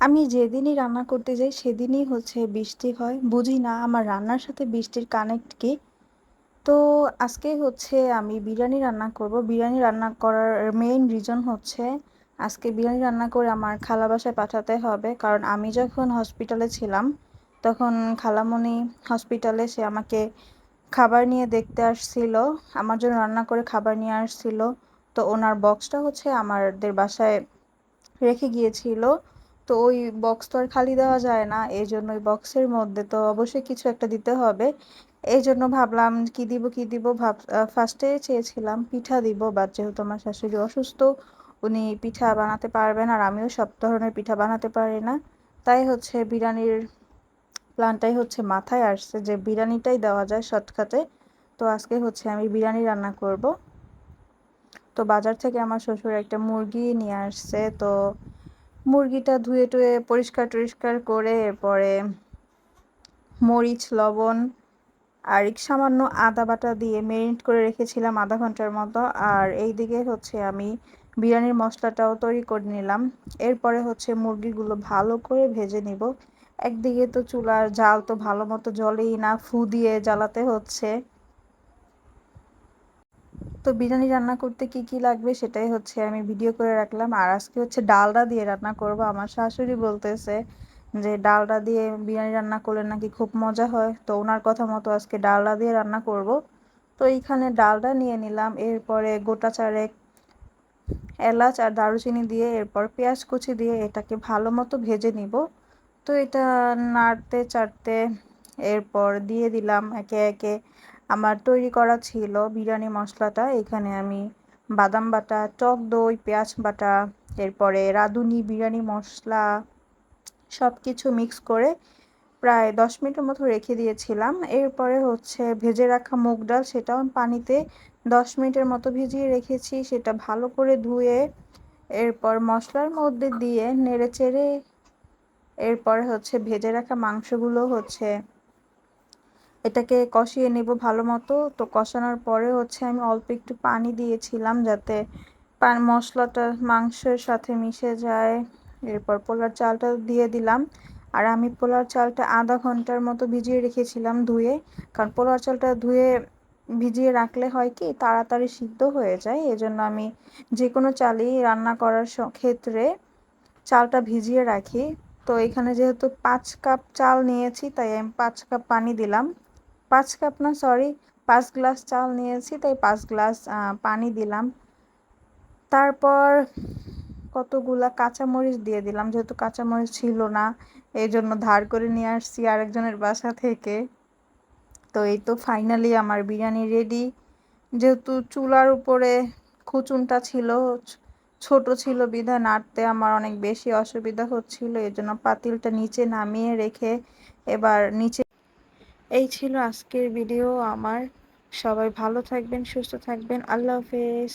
আমি যেদিনই রান্না করতে যাই, সেদিনই হচ্ছে বৃষ্টি হয়। বুঝি না, আমার রান্নার সাথে বৃষ্টির কানেক্ট কি? তো আজকে হচ্ছে আমি বিরিয়ানি রান্না করব। বিরিয়ানি রান্না করার মেইন রিজন হচ্ছে, আজকে বিরিয়ানি রান্না করে আমার খালা বাসায় পাঠাতে হবে। কারণ আমি যখন হসপিটালে ছিলাম, তখন খালামণি হসপিটালে সে আমাকে খাবার নিয়ে দেখতে আসছিল। আমার জন্য রান্না করে খাবার নিয়ে আসছিল। তো ওনার বক্সটা হচ্ছে আমাদের বাসায় রেখে গিয়েছিল। তো ওই বক্স তো আর খালি দেওয়া যায় না এই জন্য ওই বক্সের মধ্যে তো অবশ্যই কিছু একটা দিতে হবে। এই জন্য ভাবলাম কি দিব কি দিব, ভাব ফার্স্টে চেয়েছিলাম পিঠা দিব বাট যেহেতু আমার শাশুড়ি অসুস্থ, উনি পিঠা বানাতে পারবেন আর আমিও সব ধরনের পিঠা বানাতে পারি না। তাই হচ্ছে বিরিয়ানির প্ল্যানটাই হচ্ছে মাথায় আসছে যে বিরিয়ানিটাই দেওয়া যায় শর্টকাটে। তো আজকে হচ্ছে আমি বিরিয়ানি রান্না করব। তো বাজার থেকে আমার শ্বশুর একটা মুরগি নিয়ে আসছে, তো মুরগিটা ধুয়ে টুয়ে পরিষ্কার টরিষ্কার করে এরপরে মরিচ, লবণ আর এক সামান্য আদা বাটা দিয়ে মেরিনেট করে রেখেছিলাম আধা ঘণ্টার মতো। আর এই দিকে হচ্ছে আমি বিরিয়ানির মশলাটাও তৈরি করে নিলাম। এরপরে হচ্ছে মুরগিগুলো ভালো করে ভেজে নিব। একদিকে তো চুলার জাল তো ভালো মতো জলেই না ফু দিয়ে জ্বালাতে হচ্ছে। তো বিরিয়ানি রান্না করতে কি কি লাগবে সেটাই হচ্ছে আমি ভিডিও করে রাখলাম। আর আজকে হচ্ছে ডালডা দিয়ে রান্না করব। আমার শাশুড়ি বলতেছে যে ডালডা দিয়ে বিরিয়ানি রান্না করলে নাকি খুব মজা হয়। তো ওনার কথা মতো আজকে ডালডা দিয়ে রান্না করব। তো এইখানে ডালডা নিয়ে নিলাম। এরপরে গোটা চারেক এলাচ আর দারুচিনি দিয়ে এরপর পেঁয়াজ কুচি দিয়ে এটাকে ভালো মতো ভেজে নিব। তো এটা নাড়তে চাড়তে এরপর দিয়ে দিলাম একে একে আমার তৈরি করা ছিল বিরিয়ানি মশলাটা। এখানে আমি বাদাম বাটা, টক দই, পেঁয়াজ বাটা, এরপরে রাঁধুনি, বিরিয়ানি মশলা সব কিছু মিক্স করে প্রায় দশ মিনিটের মতো রেখে দিয়েছিলাম। এরপরে হচ্ছে ভেজে রাখা মুগ ডাল, সেটাও পানিতে দশ মিনিটের মতো ভিজিয়ে রেখেছি। সেটা ভালো করে ধুয়ে এরপর মশলার মধ্যে দিয়ে নেড়ে চেড়ে এরপর হচ্ছে ভেজে রাখা মাংসগুলো হচ্ছে এটাকে কষিয়ে নেব ভালো মতো। তো কষানোর পরে হচ্ছে আমি অল্প একটু পানি দিয়েছিলাম যাতে মশলাটা মাংসের সাথে মিশে যায়। এরপর পোলার চালটা দিয়ে দিলাম। আর আমি পোলার চালটা আধা ঘণ্টার মতো ভিজিয়ে রেখেছিলাম ধুয়ে। কারণ পোলার চালটা ধুয়ে ভিজিয়ে রাখলে হয় কি, তাড়াতাড়ি সিদ্ধ হয়ে যায়। এজন্য আমি যে কোনো চালই রান্না করার ক্ষেত্রে চালটা ভিজিয়ে রাখি। তো এখানে যেহেতু পাঁচ কাপ চাল নিয়েছি, তাই আমি পাঁচ কাপ পানি দিলাম। পাঁচ কাপ না সরি পাঁচ গ্লাস চাল নিয়েছি, তাই পাঁচ গ্লাস পানি দিলাম। তারপর কতগুলা কাঁচামরিচ দিয়ে দিলাম, যেহেতু কাঁচামরিচ ছিল না, এই জন্য ধার করে নিয়ে আসছি আরেকজনের বাসা থেকে। তো এই তো ফাইনালি আমার বিরিয়ানি রেডি যেহেতু চুলার উপরে খুচুনটা ছিল ছোট ছিল বিধায় নাড়তে আমার অনেক বেশি অসুবিধা হচ্ছিল, এই জন্য পাতিলটা নিচে নামিয়ে রেখে এবার নিচে এই ছিল আজকের ভিডিও। আমার সবাই ভালো থাকবেন সুস্থ থাকবেন। আল্লাহ হাফেজ।